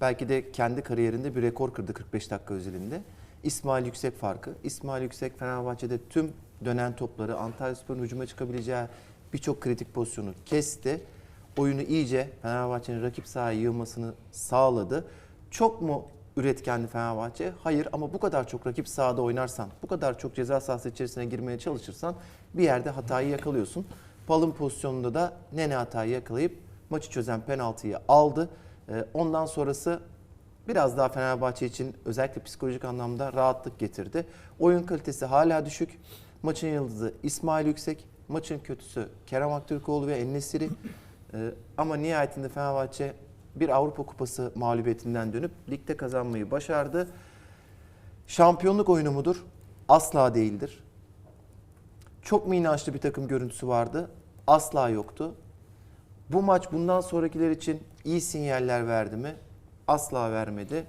Belki de kendi kariyerinde bir rekor kırdı 45 dakika özelinde. İsmail Yüksek farkı. İsmail Yüksek Fenerbahçe'de tüm dönen topları, Antalyaspor'un hücuma çıkabileceği birçok kritik pozisyonu kesti. Oyunu iyice Fenerbahçe'nin rakip sahaya yığmasını sağladı. Çok mu üretkendi Fenerbahçe? Hayır ama bu kadar çok rakip sahada oynarsan, bu kadar çok ceza sahası içerisine girmeye çalışırsan bir yerde hatayı yakalıyorsun. Palın pozisyonunda da Nene hatayı yakalayıp maçı çözen penaltıyı aldı. Ee, Ondan sonrası biraz daha Fenerbahçe için özellikle psikolojik anlamda rahatlık getirdi. Oyun kalitesi hala düşük. Maçın yıldızı İsmail Yüksek, maçın kötüsü Kerem Aktürkoğlu ve Ennesiri. Ee, Ama nihayetinde Fenerbahçe bir Avrupa Kupası mağlubiyetinden dönüp ligde kazanmayı başardı. Şampiyonluk oyunu mudur? Asla değildir. Çok mu inançlı bir takım görüntüsü vardı? Asla yoktu. Bu maç bundan sonrakiler için iyi sinyaller verdi mi? Asla vermedi.